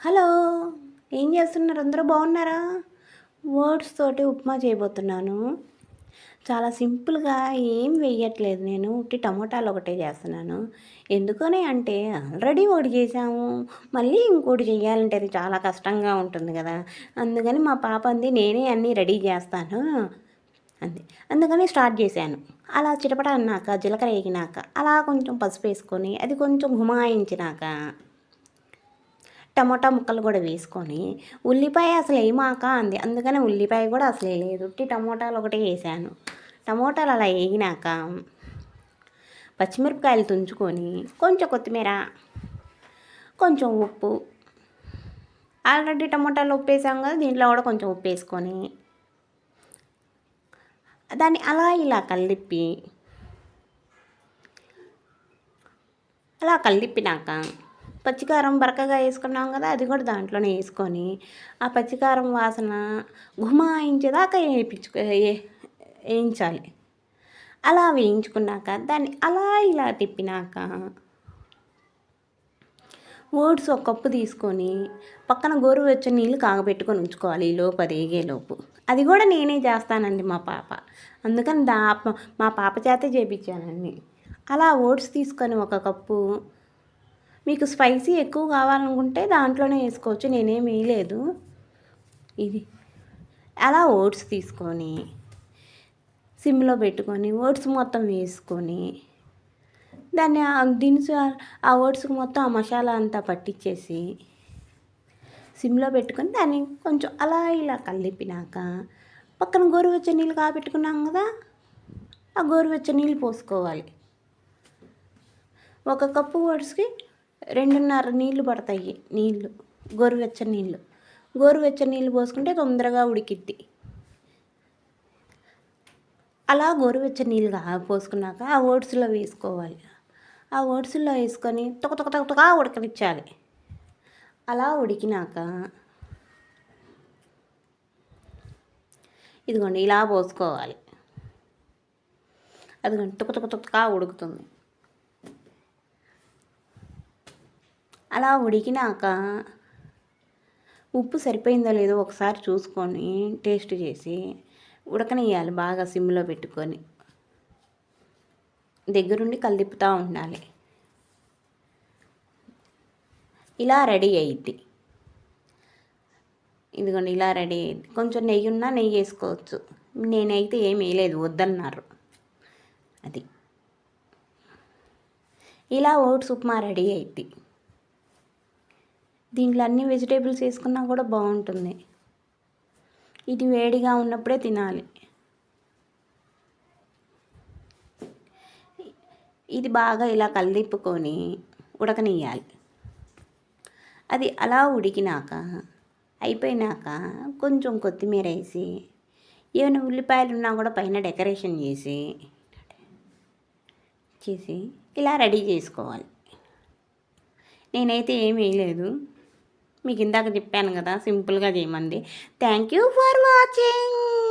Hello ఏం చేస్తున్నారు? అందరూ బాగున్నారా? వర్డ్స్ తోటి ఉప్మా చేయబోతున్నాను. చాలా సింపుల్గా ఏం వేయట్లేదు నేను. ఉట్టి టమోటాలు ఒకటే చేస్తున్నాను. ఎందుకని అంటే ఆల్రెడీ ఒకటి చేసాము మళ్ళీ ఇంకోటి చేయాలంటే అది చాలా కష్టంగా ఉంటుంది కదా. అందుకని మా పాప అంది నేనే అన్నీ రెడీ చేస్తాను. అంది. అందుకని స్టార్ట్ చేశాను. అలా చిటపట అన్నాక జీలకర్ర వేగినాక అలా కొంచెం పసుపు వేసుకొని అది కొంచెం హుమాయించినాక టమోటా ముక్కలు కూడా వేసుకొని ఉల్లిపాయ అసలు ఏమాక అంది. అందుకనే ఉల్లిపాయ కూడా అసలు లేదు. ఉట్టి టమోటాలు ఒకటే వేసాను. టమోటాలు అలా వేగినాక పచ్చిమిరపకాయలు తుంచుకొని కొంచెం కొత్తిమీర కొంచెం ఉప్పు ఆల్రెడీ టమోటాలు ఉప్పు వేసాం కదా దీంట్లో కూడా కొంచెం ఉప్పు వేసుకొని దాన్ని అలా ఇలా కలిపి అలా కలిపినాక పచ్చికారం బరకగా వేసుకున్నాం కదా అది కూడా దాంట్లోనే వేసుకొని ఆ పచ్చికారం వాసన గుమాయించేదాకా వేయించుకో వేయించాలి. అలా వేయించుకున్నాక దాన్ని అలా ఇలా తిప్పినాక ఓట్స్ ఒక కప్పు తీసుకొని పక్కన గోరువెచ్చని నీళ్ళు కాగబెట్టుకొని ఉంచుకోవాలి ఈ లోపు అది లోపు. అది కూడా నేనే చేస్తానండి మా పాప. అందుకని దా మా పాప చేతే చేయించానండి అలా ఓట్స్ తీసుకొని ఒక కప్పు మీకు స్పైసీ ఎక్కువ కావాలనుకుంటే దాంట్లోనే వేసుకోవచ్చు నేనేం వేయలేదు. ఇది. అలా ఓట్స్ తీసుకొని సిమ్లో పెట్టుకొని ఓట్స్ మొత్తం వేసుకొని దాన్ని దినుసు ఆ ఓట్స్కి మొత్తం ఆ మసాలా అంతా పట్టించేసి సిమ్లో పెట్టుకొని దాన్ని కొంచెం అలా ఇలా కలిపినాక పక్కన గోరువెచ్చ నీళ్ళు కాబెట్టుకున్నాం కదా ఆ గోరువెచ్చ నీళ్ళు పోసుకోవాలి. ఒక కప్పు ఓట్స్కి రెండున్నర నీళ్ళు పడతాయి. నీళ్ళు గోరువెచ్చ నీళ్ళు గోరువెచ్చ నీళ్ళు పోసుకుంటే తొందరగా ఉడికిద్ది. అలా గోరువెచ్చ నీళ్ళుగా పోసుకున్నాక ఆ ఓట్స్లో వేసుకోవాలి. ఆ ఓట్స్లో వేసుకొని తొక తొక తొక తొక ఉడకనిచ్చాలి. అలా ఉడికినాక ఇదిగోండి ఇలా పోసుకోవాలి. అదిగోండి తుక తుక తుక ఉడుకుతుంది. అలా ఉడికినాక ఉప్పు సరిపోయిందో లేదో ఒకసారి చూసుకొని టేస్ట్ చేసి ఉడకనియాలి బాగా సిమ్లో పెట్టుకొని. దగ్గరుండి కలిదిప్పుతూ ఉండాలి. ఇలా రెడీ అయ్యిద్ది ఇదిగోండి ఇలా రెడీ అయ్యింది కొంచెం నెయ్యి ఉన్నా నెయ్యి వేసుకోవచ్చు. నేనైతే ఏం వేయలేదు వద్దన్నారు. అది. ఇలా ఓట్స్ ఉప్మా రెడీ అయింది దీంట్లో అన్ని వెజిటేబుల్స్ వేసుకున్నా కూడా బాగుంటుంది. ఇది వేడిగా ఉన్నప్పుడే తినాలి. ఇది బాగా ఇలా కలిపుకొని ఉడకనియాలి అది అలా ఉడికినాక అయిపోయినాక కొంచెం కొత్తిమీర వేసి ఏమైనా ఉల్లిపాయలు ఉన్నా కూడా పైన డెకరేషన్ చేసి చేసి ఇలా రెడీ చేసుకోవాలి. నేనైతే ఏం వేయలేదు. మీకు ఇందాక చెప్పాను కదా సింపుల్గా చేయమంది. Thank you for watching